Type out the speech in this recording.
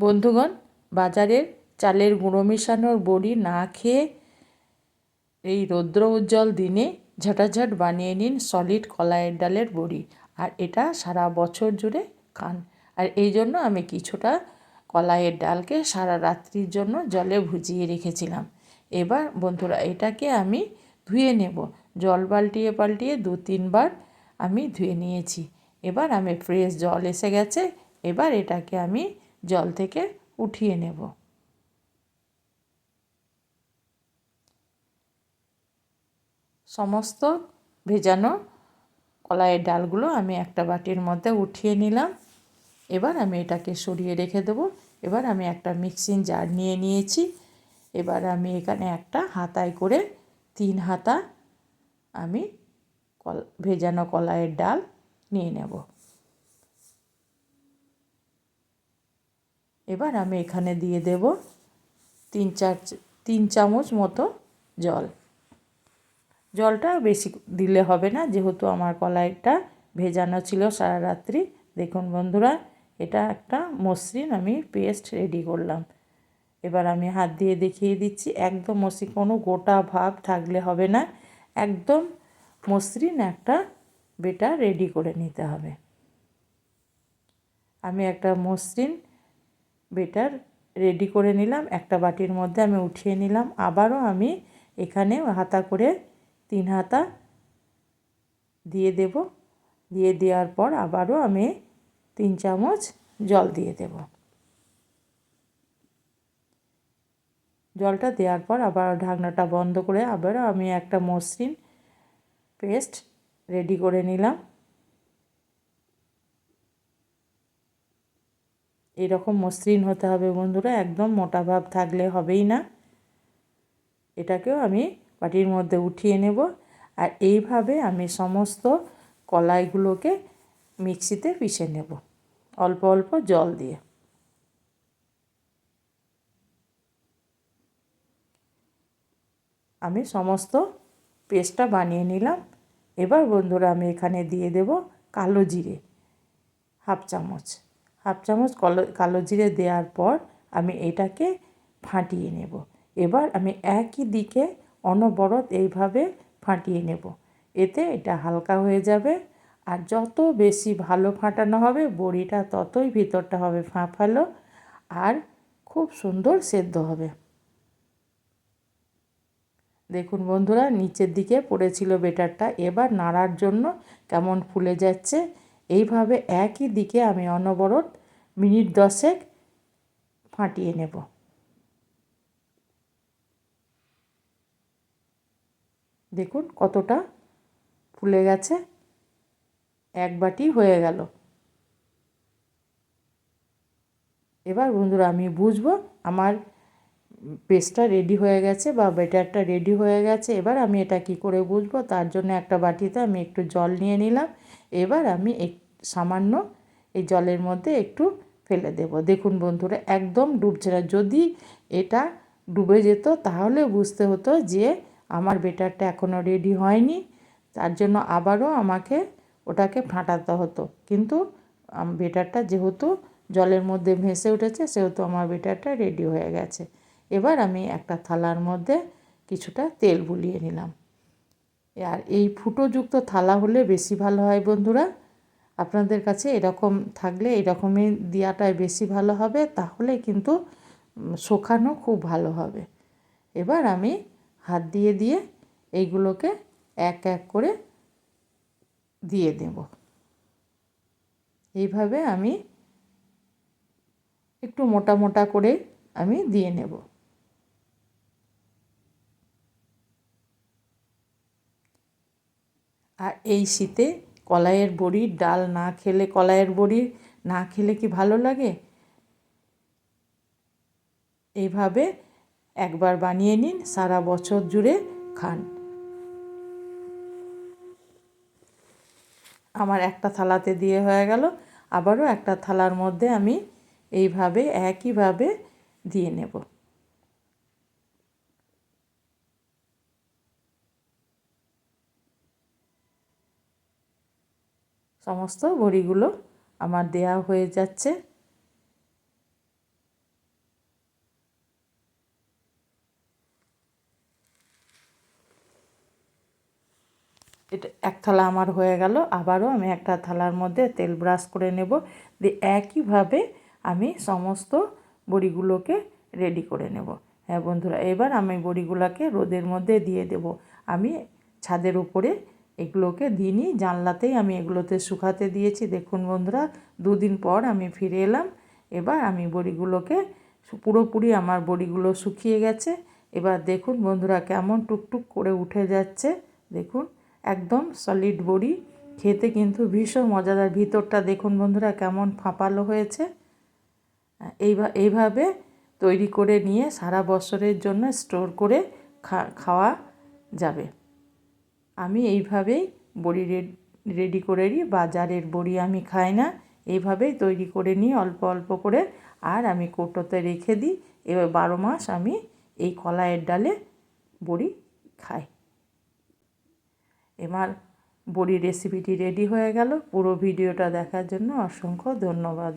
বন্ধুগণ, বাজারের চালের গুঁড়ো মেশানোর বড়ি না খেয়ে এই রৌদ্র উজ্জ্বল দিনে ঝটাঝট বানিয়ে নিন সলিড কলাইয়ের ডালের বড়ি। আর এটা সারা বছর জুড়ে খান। আর এই জন্য আমি কিছুটা কলাইয়ের ডালকে সারা রাত্রির জন্য জলে ভুজিয়ে রেখেছিলাম। এবার বন্ধুরা, এটাকে আমি ধুয়ে নেব। জল পাল্টিয়ে পাল্টিয়ে দু তিনবার আমি ধুয়ে নিয়েছি। এবার আমি ফ্রেশ জল এসে গেছে। এবার এটাকে আমি জল থেকে উঠিয়ে নেব। সমস্ত ভেজানো কলাইয়ের ডালগুলো আমি একটা বাটির মধ্যে উঠিয়ে নিলাম। এবার আমি এটাকে সরিয়ে রেখে দেবো। এবার আমি একটা মিক্সিং জার নিয়ে নিয়েছি। এবার আমি এখানে একটা হাতায় করে তিন হাতা আমি কল, ভেজানো কলাইয়ের ডাল নিয়ে নেব। এবার আমি এখানে দিয়ে দেব তিন চার, তিন চামচ মতো জল। জলটা বেশি দিলে হবে না, যেহেতু আমার কলাইটা ভেজানো ছিল সারা রাত্রি। দেখুন বন্ধুরা, এটা একটা মসৃণ আমি পেস্ট রেডি করলাম। এবার আমি হাত দিয়ে দেখিয়ে দিচ্ছি, একদম মসৃণ, কোনো গোটা ভাব থাকলে হবে না। একদম মসৃণ একটা বেটা রেডি করে নিতে হবে। আমি একটা মসৃণ বেটার রেডি করে নিলাম। একটা বাটির মধ্যে আমি উঠিয়ে নিলাম। আবারও আমি এখানে হাতা করে তিন হাতা দিয়ে দেব। দিয়ে দেওয়ার পর আবারও আমি তিন চামচ জল দিয়ে দেব। জলটা দেওয়ার পর আবার ঢাকনাটা বন্ধ করে আবারও আমি একটা মসৃণ পেস্ট রেডি করে নিলাম। এরকম মসৃণ হতে হবে বন্ধুরা, একদম মোটা ভাব থাকলে হবেই না। এটাকেও আমি বাটির মধ্যে উঠিয়ে নেব আর এইভাবে আমি সমস্ত কলাইগুলোকে মিক্সিতে পিষে নেব অল্প অল্প জল দিয়ে। আমি সমস্ত পেস্টটা বানিয়ে নিলাম। এবার বন্ধুরা আমি এখানে দিয়ে দেব কালো জিরে, হাফ চামচ। হাফ চামচ কালো কালো জিরে দেওয়ার পর আমি এটাকে ফাটিয়ে নেব। এবার আমি একই দিকে অনবরত এইভাবে ফাটিয়ে নেব। এতে এটা হালকা হয়ে যাবে আর যত বেশি ভালো ফাটানো হবে, বড়িটা ততই ভিতরটা হবে ফাঁফালো আর খুব সুন্দর সেদ্ধ হবে। দেখুন বন্ধুরা, নিচের দিকে পড়েছিল বেটারটা। এবার নাড়ার জন্য কেমন ফুলে যাচ্ছে এইভাবে একই দিকে আমি অনবরত মিনিট দশেক ফাটিয়ে নেব। দেখুন কতটা ফুলে গেছে। এক বাটি হয়ে গেল। এবার বন্ধুরা আমি বুঝব আমার পেস্টটা রেডি হয়ে গেছে বা বেটারটা রেডি হয়ে গেছে। এবার আমি এটা কি করে বুঝব? তার জন্য একটা বাটিতে আমি একটু জল নিয়ে নিলাম। এবার আমি এক, সামান্য এই জলের মধ্যে একটু ফেলে দেব। দেখুন বন্ধুরা, একদম ডুবছে না। যদি এটা ডুবে যেত, তাহলে বুঝতে হতো যে আমার বেটারটা এখনও রেডি হয়নি। তার জন্য আবারও আমাকে ওটাকে ফাটাতে হতো। কিন্তু বেটারটা যেহেতু জলের মধ্যে ভেসে উঠেছে, সেহেতু আমার বেটারটা রেডি হয়ে গেছে। এবার আমি একটা থালার মধ্যে কিছুটা তেল বুলিয়ে নিলাম। আর এই ফুটোযুক্ত থালা হলে বেশি ভালো হয় বন্ধুরা। আপনাদের কাছে এরকম থাকলে এরকমই দেওয়াটাই বেশি ভালো হবে, তাহলে কিন্তু শোকানো খুব ভালো হবে। এবার আমি হাত দিয়ে দিয়ে এইগুলোকে এক এক করে দিয়ে দেব। এইভাবে আমি একটু মোটা মোটা করে আমি দিয়ে নেব। আর এই শীতে কলাইয়ের বড়ির ডাল না খেলে, কলাইয়ের বড়ি না খেলে কি ভালো লাগে? এইভাবে একবার বানিয়ে নিন, সারা বছর জুড়ে খান। আমার একটা থালাতে দিয়ে হয়ে গেল, আবারও একটা থালার মধ্যে আমি এইভাবে, একইভাবে দিয়ে নেব। সমস্ত বড়িগুলো আমার দেয়া হয়ে যাচ্ছে। এটা এক থালা আমার হয়ে গেল, আবারও আমি একটা থালার মধ্যে তেল ব্রাশ করে নেব। দিয়ে একইভাবে আমি সমস্ত বড়িগুলোকে রেডি করে নেব। হ্যাঁ বন্ধুরা, এবার আমি বড়িগুলোকে রোদের মধ্যে দিয়ে দেব। আমি ছাদের উপরে এগুলোকে দিনই জানলাতেই আমি এগুলোতে শুকাতে দিয়েছি। দেখুন বন্ধুরা, দুদিন পর আমি ফিরে এলাম। এবার আমি বড়িগুলোকে পুরোপুরি আমার বড়িগুলো শুকিয়ে গেছে। এবার দেখুন বন্ধুরা, কেমন টুকটুক করে উঠে যাচ্ছে। দেখুন, একদম সলিড বড়ি। খেতে কিন্তু ভীষণ মজাদার। ভিতরটা দেখুন বন্ধুরা, কেমন ফাঁপালো হয়েছে। এইভা, এইভাবে তৈরি করে নিয়ে সারা বছরের জন্য স্টোর করে খাওয়া যাবে। আমি এইভাবেই বড়ি রেডি করে নিই, বাজারের বড়ি আমি খাই না। এইভাবেই তৈরি করে নিই, অল্প অল্প করে। আর আমি কৌটোতে রেখে দিই, এবার বারো মাস আমি এই কলাইয়ের ডালে বড়ি খাই। এবার বড়ি রেসিপিটি রেডি হয়ে গেল। পুরো ভিডিওটা দেখার জন্য অসংখ্য ধন্যবাদ।